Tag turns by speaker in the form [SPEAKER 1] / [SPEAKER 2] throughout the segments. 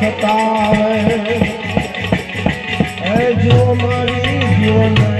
[SPEAKER 1] સતાવે જો મારી જીવન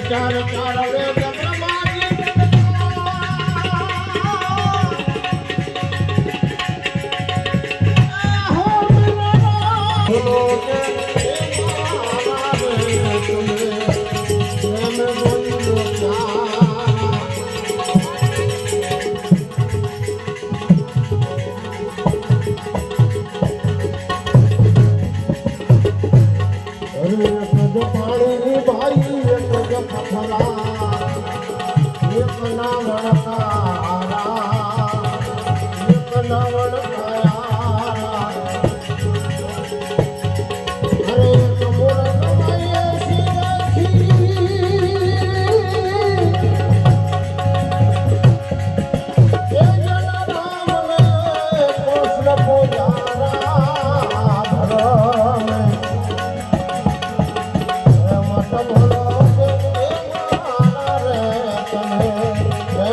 [SPEAKER 1] ચાર ચાર વેદ ભાઈ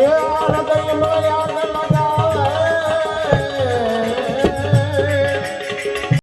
[SPEAKER 1] ஏ